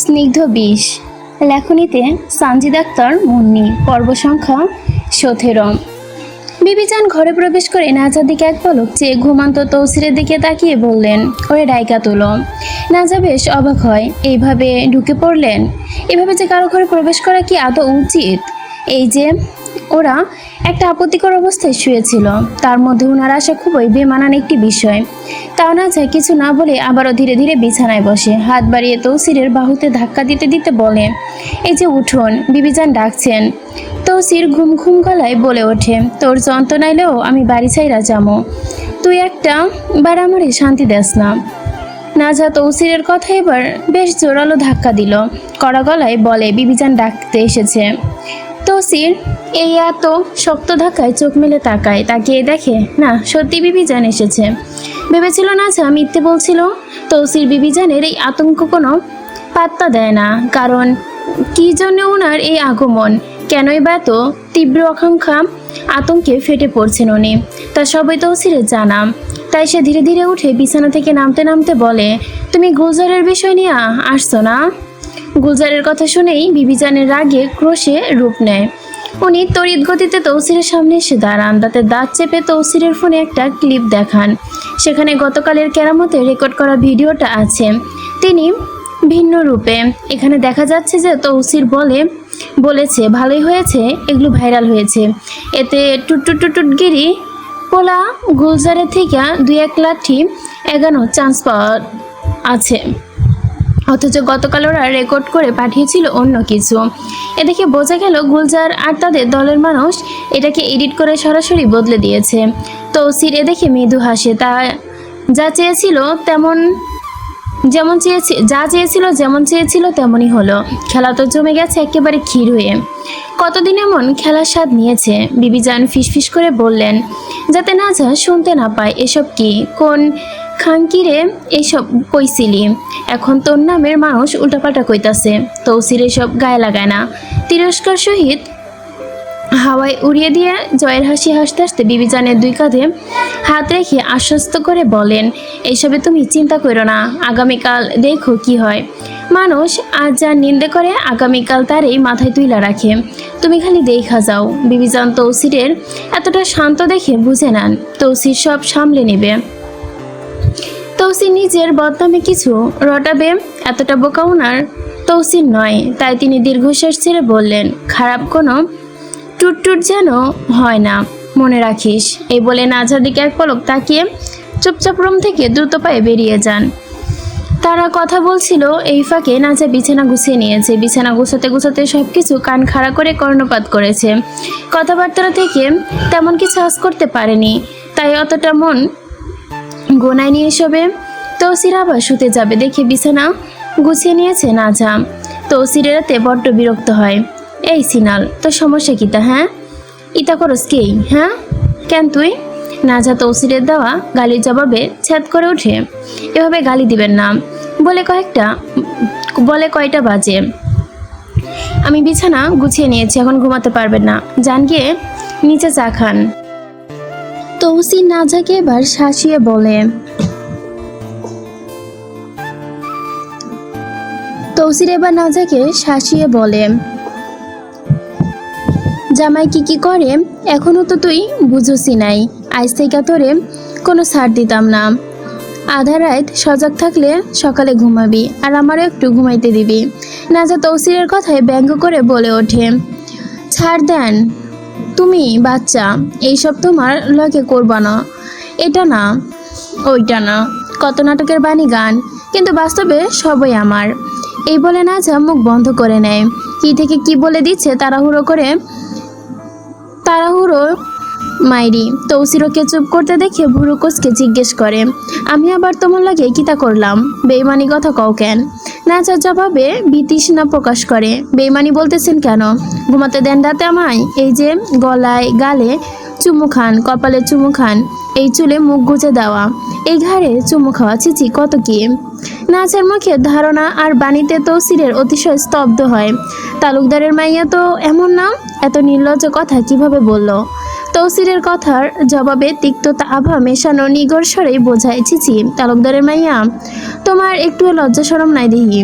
স্নিগ্ধ বিষ। লেখনীতে সানজিদ আক্তার, মুন্নি। পর্ব সংখ্যা সতেরো। বিবিজান ঘরে প্রবেশ করে নাজার দিকে এক পলক চেয়ে ঘুমান্ত তৌসিরের দিকে তাকিয়ে বললেন, ওরে ডাইকা তুলো। নাজা বেশ অবাক হয়, এইভাবে ঢুকে পড়লেন? এভাবে যে কারও ঘরে প্রবেশ করা কি আদৌ উচিত? এই যে ওরা একটা আপত্তিকর অবস্থায় শুয়েছিল। তার মধ্যে ওনার আসা খুবই বেমানান একটি বিষয়। তাও না যায় কিছু না বলে আবারও ধীরে ধীরে বিছানায় বসে। হাত বাড়িয়ে তৌসিরের বাহুতে ধাক্কা দিতে দিতে বলে, এই যে উঠুন, বিবিজান ডাকছেন। তৌসির ঘুম ঘুম গলায় বলে ওঠে, তোর যন্ত্রণা এলেও আমি বাড়ি ছাইরা যাব তুই একটা বার আমারে শান্তি দেস না। নাজা তৌসিরের কথা এবার বেশ জোরালো ধাক্কা দিল। কড়া গলায় বলে, বিবিজান ডাকতে এসেছে। তৌসির, এই এত শক্ত ধাক্কায় চোখ মেলে তাকায়, তাকিয়ে দেখে, না, সত্যি বিবিজান এসেছে। ভেবেছিল, না নাজা মিথ্যে বলছিল। তৌসির বিবিজানের এই আতঙ্ক কোনো পাত্তা দেয় না, কারণ কী জন্য ওনার এই আগমন? কেনই বা এত তীব্র আকাঙ্ক্ষা, আতঙ্কে ফেটে পড়ছেন উনি। তা সবই তৌসিরের জানা। তাই সে ধীরে ধীরে উঠে বিছানা থেকে নামতে নামতে বলে, তুমি গুলজারের বিষয় নিয়ে আসছো না? গুলজারের কথা শুনেই বিবিজানের রাগে ক্রোশে রূপ নেয়। উনি তড়িৎ গতিতে তৌসিরের সামনে এসে দাঁড়ান, তাতে দাঁত চেপে তৌসিরের ফোনে একটা ক্লিপ দেখান। সেখানে গতকালের কেরামতে রেকর্ড করা ভিডিওটা আছে। তিনি ভিন্ন রূপে। এখানে দেখা যাচ্ছে যে তৌসির বলে, বলেছে, ভালোই হয়েছে, এগুলো ভাইরাল হয়েছে। এতে টুটটুট টুটটুটগিরি পোলা গুলজারের থেকে দুই এক লাঠি এগানো চান্স পাওয়া আছে। অথচ গতকাল ওরা রেকর্ড করে পাঠিয়েছিল অন্য কিছু। এ দেখে বোঝা গেল গুলজার আর তাদের দলের মানুষ এটাকে এডিট করে সরাসরি বদলে দিয়েছে। তৌসির এ দেখে মৃদু হাসে, তা যা চেয়েছিল তেমন যেমন চেয়েছি, যা চেয়েছিল যেমন চেয়েছিল তেমনই হলো। খেলা তো জমে গেছে একেবারে ক্ষীর হয়ে। কতদিন এমন খেলার স্বাদ নিয়েছে? বিবিজান ফিসফিস করে বললেন, যাতে না যা শুনতে না পায়, এসব কি? কোন খানকিরে এইসব কইছিলি। এখন তোর নামের মানুষ উল্টাপাল্টা কইতাছে। তৌসির এসব গায়ে লাগায় না। তিরস্কার সহিত হাওয়ায় উড়িয়ে দিয়ে জয়ের হাসি হাসতে হাসতে বিবিজানের দুই কাঁধে হাত রেখে আশ্বস্ত করে বলেন, এইসবে তুমি চিন্তা করো না, আগামীকাল দেখো কি হয়। মানুষ আজ যা নিন্দে করে, আগামীকাল তারই মাথায় তুইলা রাখে। তুমি খালি দেখা যাও। বিবিজান তৌসিরের এতটা শান্ত দেখে বুঝে নেন। তৌসির সব সামলে নেবে। তৌসির নিজের বদনামে কিছু রটাবে এতটা বোকা ওনার তৌসির নয়, তাই তিনি দীর্ঘশ্বাস ছেড়ে বললেন, খারাপ কোনো টুটটুট যেন হয় না, মনে রাখিস। এই বলে নাজার দিকে এক পলক তাকিয়ে চুপচাপ রুম থেকে দ্রুত পায়ে বেরিয়ে যান। তারা কথা বলছিল, এই ফাঁকে নাচা বিছানা গুছিয়ে নিয়েছে। বিছানা গুছাতে গুছাতে সব কিছু কান খাড়া করে কর্ণপাত করেছে। কথাবার্তা থেকে তেমন কিছু আজ করতে পারেনি, তাই অতটা মন গোনায় নিয়ে এসবে। তৌসির আবার শুতে যাবে দেখে বিছানা গুছিয়ে নিয়েছে নাজা। তৌসিরের রাতে বড্ড বিরক্ত হয়। এই সিনাল, তোর সমস্যা কিতা হ্যাঁ? ইতা করস কেই হ্যাঁ? কেন তুই? নাজা তৌসিরের দেওয়া গালির জবাবে ছ্যাদ করে ওঠে। এভাবে গালি দিবেন না। বলে কয়েকটা, বলে কয়টা বাজে। আমি বিছানা গুছিয়ে নিয়েছি, এখন ঘুমাতে পারবেন না। যান গিয়ে নিচে চা খান। তৌসির নাজাকে এবার শাসিয়ে বলে। তৌসির এবার নাজাকে শাসিয়ে বলে। জামাই কি কি করে, এখনও তো তুই বুঝোসি নাই। আজ থেকে তোরে কোনো ছাড় দিতাম না। আধা রাত সজাগ থাকলে সকালে ঘুমাবি আর আমারও একটু ঘুমাইতে দিবি। নাজা তৌসিরের কথায় ব্যঙ্গ করে বলে ওঠে। ছাড় দেন। তুমি বাচ্চা, এইসব তোমার লকে করবা না। এটা না, ওইটা না। কত নাটকের বাণী গান, কিন্তু বাস্তবে সবই আমার। এই বলে না যা মুখ বন্ধ করে নেয়। কি থেকে কি বলে দিচ্ছে তাড়াহুড়ো করে, তাড়াহুড়ো মাইরি, তৌসিরকে চুপ করতে দেখে ভুরু কোচকে জিজ্ঞেস করে, আমি আবার তোমার লাগে কিতা করলাম? বেইমানি কথা কও কেন? নাচার জবাবে বিতৃষ্ণা প্রকাশ করে বেইমানি বলতেছেন কেন? ঘুমাতে দেন রাতে আমায়? এই যে গলায় গালে চুমু খান, কপালে চুমু খান, এই চুলে মুখ গুজে দেওয়া, এই ঘাড়ে চুমু খাওয়া চিচি কত কি? নাচের মুখে ধারণা আর বাণীতে তৌসিরের অতিশয় স্তব্ধ হয়। তালুকদারের মাইয়া তো এমন না? এত নির্লজ্জ কথা কীভাবে বলল? তৌসিরের কথার জবাবে তিক্ততা আভা মেশানো নিগর স্বরেই বোঝায়, ছিছি, তালুকদারের মাইয়া, তোমার একটু লজ্জা সরম নাই দেখি।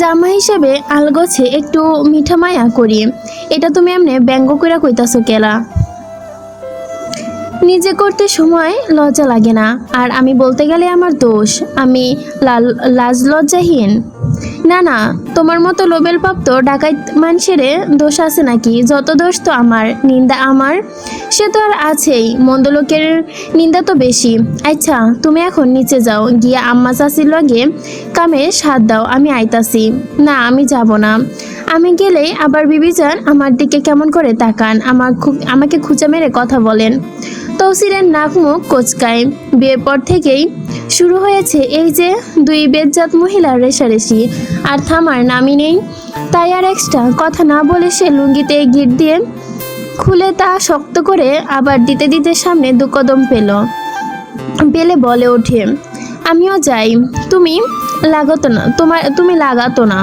জামা হিসেবে আলগোছে একটু মিঠা মায়া করি, এটা তুমি এমনি ব্যঙ্গ করে কইতাছো কেলা। নিজে করতে সময় লজ্জা লাগে না, আর আমি বলতে গেলে আমার দোষ, আমি লাল, লাজ লজ্জাহীন। না না, তোমার মতো লোবেল প্রাপ্ত ডাকাইত মানুষের দোষ আছে নাকি? যত দোষ তো আমার, নিন্দা আমার, সে তো আর আছেই। মন্দ লোকের নিন্দা তো বেশি। আচ্ছা তুমি এখন নিচে যাও, গিয়ে আম্মা চাষির লগে কামে সাথ দাও, আমি আইতাছি। না, আমি যাব না। আমি গেলে আবার বিবিচান আমার দিকে কেমন করে তাকান, আমার আমাকে খুঁচা মেরে কথা বলেন। তৌসিরের নাক মুখ কোচকায়। বিয়ের পর থেকেই শুরু হয়েছে এই যে দুই বেদজাত মহিলার রেশারেশি, আর থামার নামই নেই। তাই আর এক্সট্রা কথা না বলে সে লুঙ্গিতে গিট দিয়ে খুলে তা শক্ত করে আবার দিতে দিতে সামনে দু কদম পেল। পেলে বলে ওঠে, আমিও যাই। তুমি লাগাতো না, তোমার, তুমি লাগাতো না।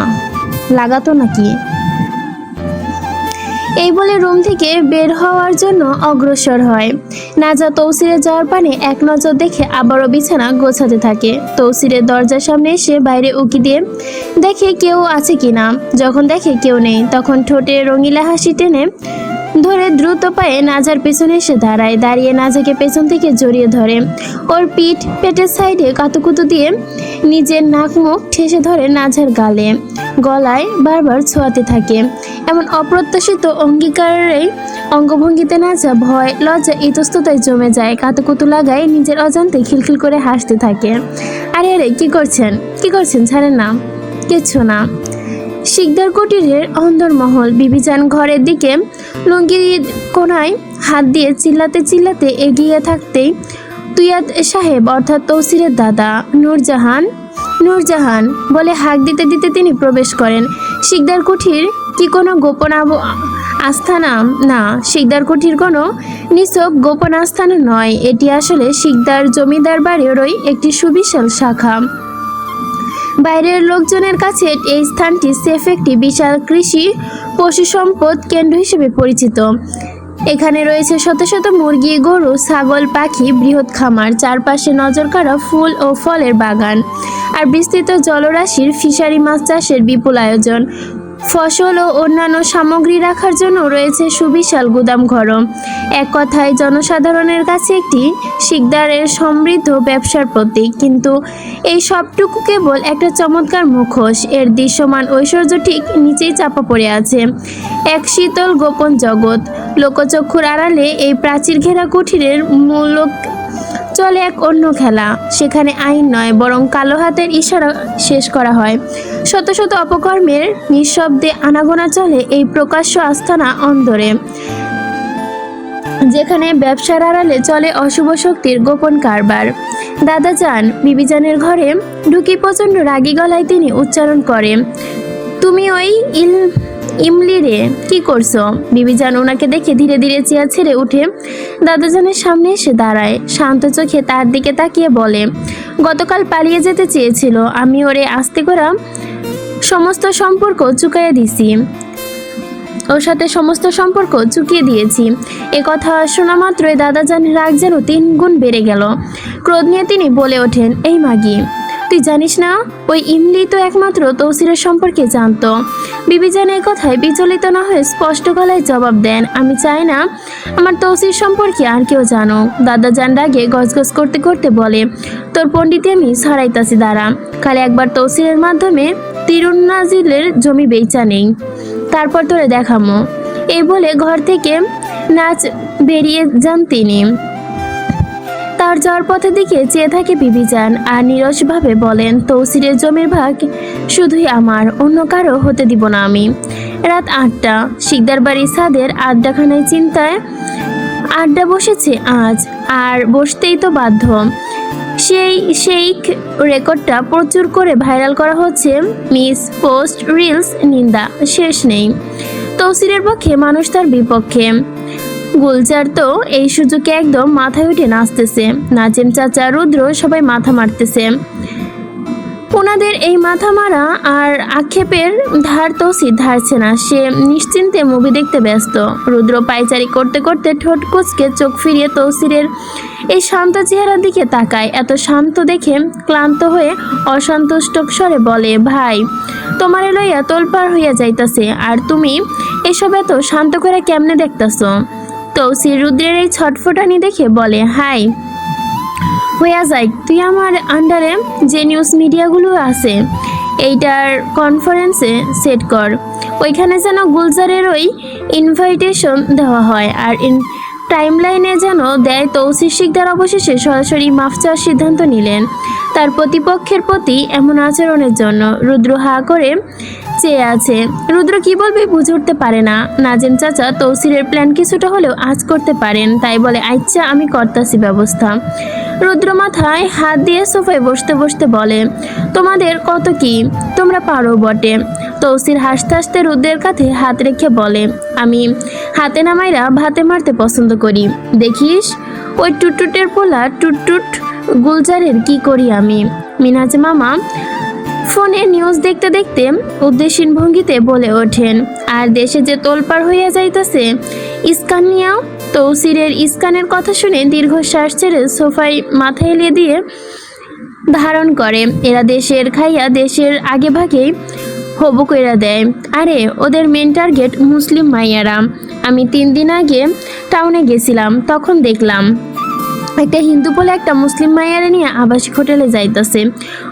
লাগাতো নাকি এই বলে রুম থেকে বের হওয়ার জন্য অগ্রসর হয়। নাজা তৌসিরে যাওয়ার পানে এক নজর দেখে আবারও বিছানা গোছাতে থাকে। তৌসিরের দরজার সামনে এসে বাইরে উকি দিয়ে দেখে কেউ আছে কিনা। যখন দেখে কেউ নেই, তখন ঠোঁটে রঙিলা হাসি টেনে ধরে দ্রুত পায়ে নাজার পেছনে এসে দাঁড়ায়। দাঁড়িয়ে নাজাকে পেছন থেকে জড়িয়ে ধরে। ওর পিঠ পেটের সাইডে কাতুকুতু দিয়ে নিজের নাক মুখ ঠেসে ধরে নাজার গালে। গলায় বারবার ছোঁয়াতে থাকে। এমন অপ্রত্যাশিত অঙ্গীকারেই অঙ্গভঙ্গিতে নাচা ভয়, লজ্জা ইতস্ততায় জমে যায়। কাতুকুতু লাগায় নিজের অজান্তে খিলখিল করে হাসতে থাকে। আরে আরে, কি করছেন? কি করছেন? ছাড়েন না। কিচ্ছু না। শিকদার কুটিরের অন্দরমহল বিবিচান ঘরের দিকে। লুঙ্গির কোনায় হাত দিয়ে চিল্লাতে চিল্লাতে এগিয়ে থাকতেই তুয়াদ সাহেব, অর্থাৎ তৌসিরের দাদা নূরজাহান নূরজাহান বলে হাঁক দিতে দিতে তিনি প্রবেশ করেন। শিকদার কুঠির কি কোনো গোপন আস্থানা? না শিকদার কুঠির কোনো নিছক গোপন আস্থানা নয়। এটি আসলে শিকদার জমিদার বাড়িরই একটি সুবিশাল শাখা। বাইরের লোকজনের কাছে এই স্থানটি সেফ একটি বিশাল কৃষি পশু সম্পদ কেন্দ্র হিসেবে পরিচিত। এখানে রয়েছে শত শত মুরগি, গরু, ছাগল, পাখি, বৃহৎ খামার, চারপাশে নজর কাড়া ফুল ও ফলের বাগান। আর বিস্তৃত জলরাশির ফিশারি মাছ চাষের বিপুল আয়োজন। ফসল ও অন্যান্য সামগ্রী রাখার জন্য রয়েছে সুবিশাল গুদামঘরও এক কথায়, জনসাধারণের কাছে একটি শিকদারের সমৃদ্ধ ব্যবসার প্রতীক। কিন্তু এই সবটুকু কেবল একটা চমৎকার মুখোশ। এর দৃশ্যমান ঐশ্বর্য ঠিক নিচেই চাপা পড়ে আছে। এক শীতল গোপন জগৎ। লোকচক্ষুর আড়ালে এই প্রাচীর ঘেরা কুঠিরের মূল চলে এক অন্য খেলা। সেখানে আইন নয়, বরং কালো হাতের ইশারা শেষ করা হয়। শত শত অপকর্মের নিঃশব্দে আনাগোনা চলে এই প্রকাশ্য আস্থানা অন্দরে। যেখানে ব্যবসার আড়ালে চলে অশুভ শক্তির গোপন কারবার। দাদা যান বিবিজানের ঘরে ঢুকি প্রচণ্ড রাগী গলায় তিনি উচ্চারণ করে তুমি ওই ইল ইমলি রে কি করছ? বিবিজান ওনাকে দেখে ধীরে ধীরে চেয়ার ছেড়ে উঠে দাদাজানের সামনে এসে দাঁড়ায়। শান্ত চোখে তার দিকে তাকিয়ে বলে, গতকাল পালিয়ে যেতে চেয়েছিল। আমি ওরে আস্তে করা সমস্ত সম্পর্ক চুকাইয়ে দিছি। ওর সাথে সমস্ত সম্পর্ক চুকিয়ে দিয়েছি। এ কথা শোনা মাত্রই দাদাজানের রাগ যেন তিন গুণ বেড়ে গেল। ক্রোধ নিয়ে তিনি বলে ওঠেন, এই মাগি তুই জানিস না? ওই ইমলি তো একমাত্র তৌসিরের সম্পর্কে জানতো। বিবিজান এই কথায় বিচলিত না হয়ে স্পষ্ট গলায় জবাব দেন, আমি চাই না আমার তৌসির সম্পর্কে আর কেউ জানো দাদাজান রাগে গজগজ করতে করতে বলে, তোর পণ্ডিতে আমি ছাড়াইতাছি দাঁড়া। খালি একবার তৌসিরের মাধ্যমে তিরুন্নাজিলের জমি বেচা নেই। তারপর তোরে দেখামো। এই বলে ঘর থেকে নাচ বেরিয়ে যান তিনি। তার যাওয়ার পথের দিকে চেয়ে থাকে বিবিজান আর নিরসভাবে বলেন, তৌসিরের জমির ভাগ শুধুই আমার, অন্য কারও হতে দিব না আমি। রাত আটটা, শিকদার বাড়ির ছাদের আড্ডাখানায় চিন্তায় আড্ডা বসেছে আজ আর বসতেই তো বাধ্য। সেই সেই রেকর্ডটা প্রচুর করে ভাইরাল করা হচ্ছে। মিস পোস্ট রিলস নিন্দা, শেষ নেই। তৌসিরের পক্ষে মানুষ তার বিপক্ষে। গুলজার তো এই সুযোগে একদম মাথায় উঠে নাচতেছে। নাচেন চাচা, রুদ্র সবাই মাথা মারতেছে। ওনাদের এই মাথা মারা আর আক্ষেপের ধার তৌসির ধারছে না। সে নিশ্চিন্তে মুভি দেখতে ব্যস্ত। রুদ্র পাইচারি করতে করতে ঠোঁট কুচকে চোখ ফিরিয়ে তৌসিরের এই শান্ত চেহারার দিকে তাকায়। এত শান্ত দেখে ক্লান্ত হয়ে অসন্তুষ্ট স্বরে বলে, ভাই, তোমার লইয়া তোলপার হইয়া যাইতাছে। আর তুমি এসব এত শান্ত করে কেমনে দেখতাছ? তৌসির রুদ্রের এই ছটফটানি দেখে বলে, হাই, হইয়া যাই তুই আমার আন্ডারে যে নিউজ মিডিয়াগুলো আছে, এইটার কনফারেন্সে সেট কর। ওইখানে যেন গুলজারের ওই ইনভাইটেশন দেওয়া হয়, আর ইন টাইম লাইনে যেন দেয় তৌসির শিকদার অবশেষে সরাসরি মাফ চাওয়ার সিদ্ধান্ত নিলেন। তার প্রতিপক্ষের প্রতি এমন আচরণের জন্য রুদ্র হা করে চেয়ে আছে। রুদ্র কি বলবে বুঝে উঠতে পারে না। নাজেম চাচা তৌসিরের প্ল্যান কিছুটা হলেও আজ করতে পারেন। তাই বলে আচ্ছা আমি করতাছি ব্যবস্থা। রুদ্র মাথায় হাত দিয়ে সোফায় বসতে বসতে বলে, তোমাদের কত কি? তোমরা পারো বটে। তৌসির হাসতে হাসতে রুদ্রের কাঁধে হাত রেখে বলে, আমি হাতে নামাইরা ভাতে মারতে পছন্দ করি। দেখিস, ওই টুটটুটের পোলা টুটটুট গুলজারের কি করি আমি? মিনাজ মামা ফোনে নিউজ দেখতে দেখতে উদ্দেশ্যীন ভঙ্গিতে বলে ওঠেন, আর দেশে যে তোলপাড় হইয়া যাইতেছে, ইস্কান নিয়েও তৌসিরের ইস্কানের কথা শুনে দীর্ঘশ্বাস ছেড়ে সোফায় মাথা এলিয়ে দিয়ে ধারণ করে, এরা দেশের খাইয়া দেশের আগে ভাগেই হবু কইরা দেয়। আরে, ওদের মেন টার্গেট মুসলিম মাইয়ারা। আমি তিন দিন আগে টাউনে গেছিলাম, তখন দেখলাম একটা হিন্দু বলে একটা মুসলিম মাইয়ারে নিয়ে আবাসিক হোটেলে যাইতেছে।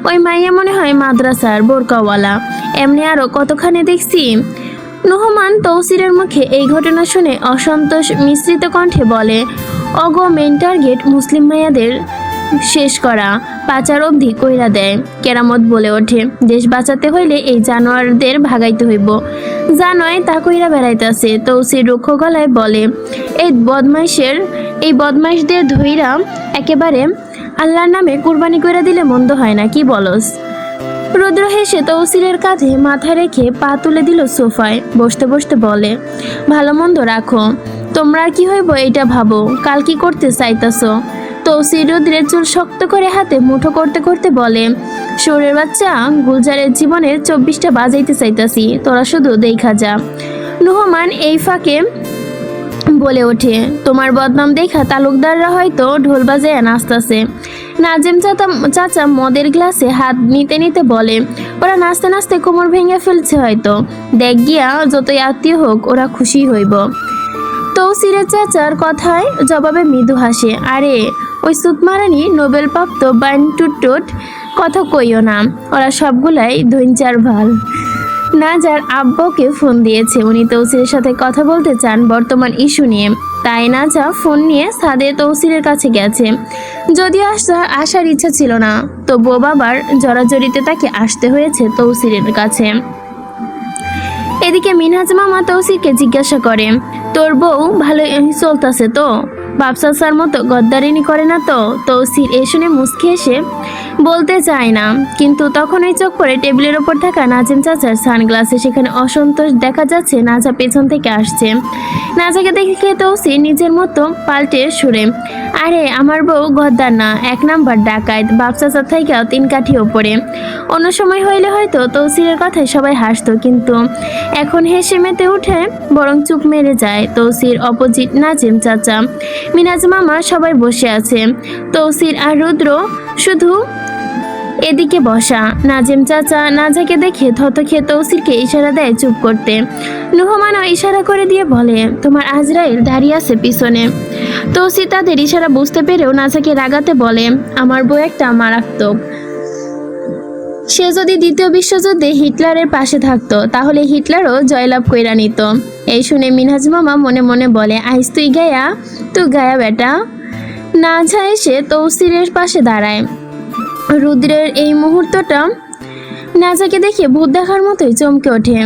ওই মাইয়া মনে হয় মাদ্রাসার বোরকাওয়ালা। এমনি আরও কতখানি দেখছি? নহমান তৌসিরের মুখে এই ঘটনা শুনে অসন্তোষ মিশ্রিত কণ্ঠে বলে অগো মেন টার্গেট মুসলিম মাইয়াদের শেষ করা পাচার অবধি কইরা দেয়। কেরামত বলে ওঠে, দেশ বাঁচাতে হইলে এই জানোয়ারদের ভাগাইতে হইব। যা নয় তা কইরা বেড়াইতেছে, তৌসির রুক্ষ গলায় বলে, এই বদমাইশের, এই বদমাইশদের ধইরা একেবারে আল্লাহর নামে কুরবানি কইরা দিলে মন্দ হয় না, কি বলস? রুদ্র হেসে তৌসিরের কাঁধে মাথা রেখে পা তুলে দিল সোফায়, বসতে বসতে বলে, ভালো মন্দ রাখো, তোমরা কি হইব এটা ভাবো, কাল কি করতে চাইতাছো? তৌসির চুল শক্ত করে হাতে মুঠো করতে করতে বলে, শোরের বাচ্চা, গুলজারের জীবনের চব্বিশটা বাজাইতে চাইতাছি, তোরা শুধু দেখা যা। নুহমান এই ফাঁকে বলে ওঠে, তোমার বদনাম দেখা তালুকদাররা হয়তো ঢোল বাজায় নাচতাছে। নাজিম চাচা চাচা মদের গ্লাসে হাত নিতে নিতে বলে, ওরা নাচতে নাচতে কোমর ভেঙে ফেলছে হয়তো। দেখ গিয়া, যতই আত্মীয় হোক, ওরা খুশি হইব। তৌসিরের চাচার কথায় জবাবে মৃদু হাসে, আরে ওই সুতমারানি নোবেল প্রাপ্ত বাইন টুটটুট কথা কইও না। ওরা সবগুলাই ধৈঞ্চার ভালো। নাজার আব্বকে ফোন দিয়েছে, উনি তৌসিরের সাথে কথা বলতে চান বর্তমান ইস্যু নিয়ে। তাই নাজা ফোন নিয়ে সাদে তৌসিরের কাছে গেছে। যদিও আসা আসার ইচ্ছা ছিল না তো তবুও বাবার জড়াজড়িতে তাকে আসতে হয়েছে তৌসিরের কাছে। এদিকে মিনহাজ মামা তৌসিরকে জিজ্ঞাসা করে, তোর বউ ভালো চলতেছে তো? বাপসাসার মতো গদ্দারিনি করে না তো? তৌসির এ শুনে মুসকে এসে বলতে চায় না। কিন্তু তখনই চোখ পড়ে টেবিলের ওপর থাকা নাজিম চাচার সানগ্লাসে সেখানে অসন্তোষ দেখা যাচ্ছে, নাজা পেছন থেকে আসছে। নাজাকে দেখে তৌসির নিজের মতো পাল্টে সুরে, আরে, আমার বউ গদ্দার না, এক নাম্বার ডাকাত, বাপসাসা থেকেও তিন কাঠি ওপরে। অন্য সময় হইলে হয়তো তৌসিরের কথায় সবাই হাসতো, কিন্তু এখন হেসে মেতে উঠে বরং চুপ মেরে যায় তৌসির অপোজিট নাজিম চাচা। মিনাজ মামা সবাই বসে আছে। তৌসির আর রুদ্র শুধু এদিকে বসা। নাজিম চাচা নাজাকে দেখে থত খেয়ে তৌসিরকে ইশারা দেয় চুপ করতে। নুহমানও ইশারা করে দিয়ে বলে, তোমার আজরাইল দাঁড়িয়ে আছে পিছনে। তৌসির তাদের ইশারা বুঝতে পেরেও নাজাকে রাগাতে বলে, আমার বউ একটা মারাত্মক। সে যদি দ্বিতীয় বিশ্বযুদ্ধে হিটলারের পাশে থাকতো, তাহলে হিটলারও জয়লাভ কইরা নিত। এই শুনে মিনহাজ মামা মনে মনে বলে, আইস তুই গায়া? তুই গায়া বেটা? না যায় সে তৌসিরের পাশে দাঁড়ায়। রুদ্রের এই মুহূর্তটা নাজাকে দেখে ভূত দেখার মতোই চমকে ওঠে।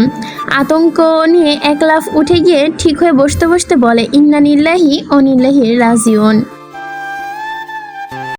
আতঙ্ক নিয়ে এক লাফ উঠে গিয়ে ঠিক হয়ে বসতে বসতে বলে ইন্নানিল্লাহি অনিল্লাহি রাজিউন।